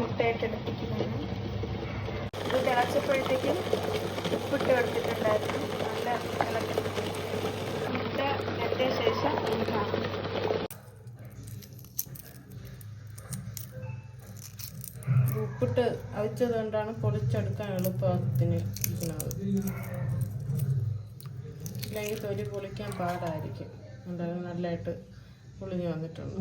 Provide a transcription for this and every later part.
മുട്ടയിട്ട് എടുപ്പിക്കുന്നതാണ് ഇത് തിളച്ചപ്പോഴത്തേക്കും ഉപ്പിട്ട് കൊടുത്തിട്ടുണ്ടായിരുന്നു നല്ല ഇളക്കി. മുട്ട വെച്ച ശേഷം ഉപ്പിട്ട് അവിച്ചത് കൊണ്ടാണ് പൊളിച്ചെടുക്കാൻ എളുപ്പത്തിന് ഇരിക്കുന്നത് ഇല്ലെങ്കിൽ തൊലി പൊളിക്കാൻ പാടായിരിക്കും. എന്തായാലും നല്ലതായിട്ട് പൊളിഞ്ഞ് വന്നിട്ടുണ്ട്.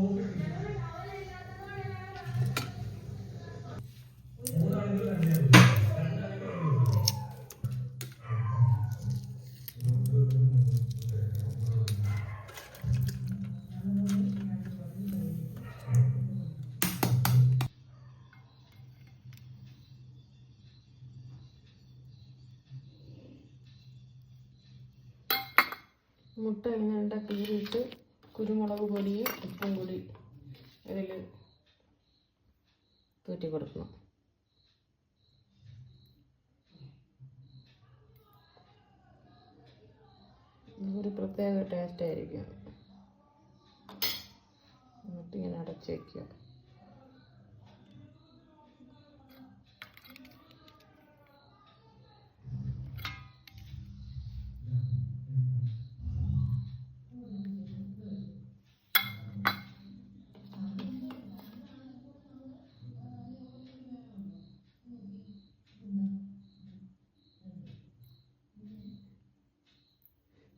മുട്ട ഇങ്ങനെ ഉണ്ട കീറിയിട്ട് കുരുമുളക് പൊടിയും ഉപ്പും കൂടി അതിൽ തൂറ്റി കൊടുക്കണം. ഒരു പ്രത്യേക ടേസ്റ്റ് ആയിരിക്കും. എന്നിട്ട് ഇങ്ങനെ അടച്ച് വയ്ക്കുക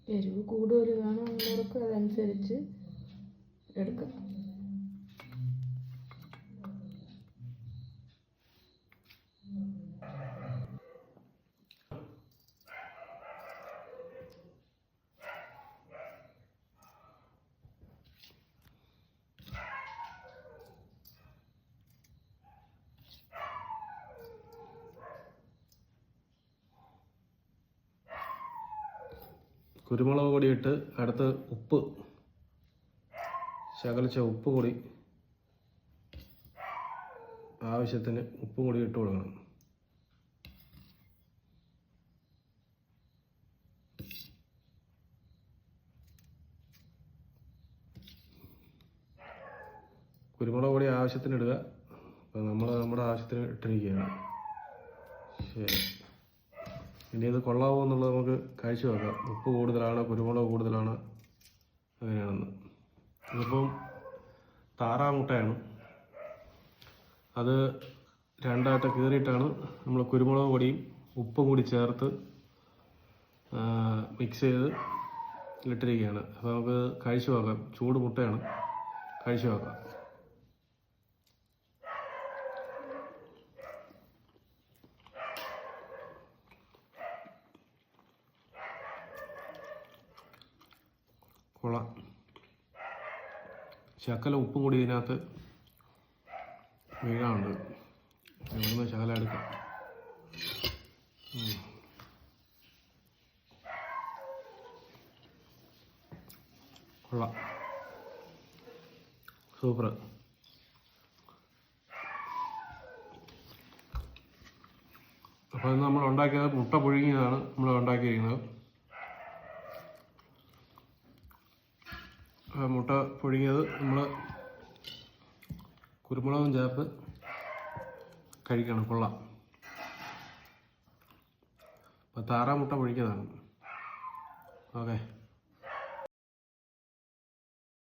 എരിവ് കൂടുതൽ വേണമെന്നുള്ളവർക്ക് അതനുസരിച്ച് എടുക്കാം. കുരുമുളക് പൊടി ഇട്ട് അടുത്ത് ഉപ്പ് ശകലിച്ച ഉപ്പ് കൂടി ആവശ്യത്തിന് ഉപ്പ് കൂടി ഇട്ട് കൊടുക്കണം. കുരുമുളക് പൊടി ആവശ്യത്തിന് ഇടുക. നമ്മൾ നമ്മുടെ ആവശ്യത്തിന് ഇട്ടിരിക്കുകയാണ്. ശരി. ഇനി ഇത് കൊള്ളാവോ എന്നുള്ളത് നമുക്ക് കാഴ്ച വെക്കാം. ഉപ്പ് കൂടുതലാണ് കുരുമുളക് കൂടുതലാണ് അങ്ങനെയാണെന്ന്. ഇതിപ്പം താറാമുട്ടയാണ്. അത് രണ്ടായിട്ട് കീറിയിട്ടാണ് നമ്മൾ കുരുമുളക് പൊടിയും ഉപ്പും കൂടി ചേർത്ത് മിക്സ് ചെയ്ത് ഇട്ടിരിക്കുകയാണ്. അപ്പോൾ നമുക്ക് കഴിച്ചു നോക്കാം ചൂട് മുട്ടയാണ്. കഴിച്ചു നോക്കാം കൊള്ളാം ശകല ഉപ്പും കൂടി ഇതിനകത്ത് വീഴാനുണ്ട്. ഇവിടുന്ന് ശകല എടുക്കാം. കൊള്ളാം സൂപ്പർ. അപ്പോൾ നമ്മൾ ഉണ്ടാക്കിയത് മുട്ട പുഴുങ്ങിയതാണ് നമ്മൾ ഉണ്ടാക്കിയിരിക്കുന്നത്. മുട്ട പുഴുങ്ങിയത് നമ്മൾ കുരുമുളകും ചേർത്ത് കഴിക്കണം കൊള്ളാം. അപ്പോൾ താറാമുട്ട പുഴുങ്ങിയതാണ്. ഓക്കെ.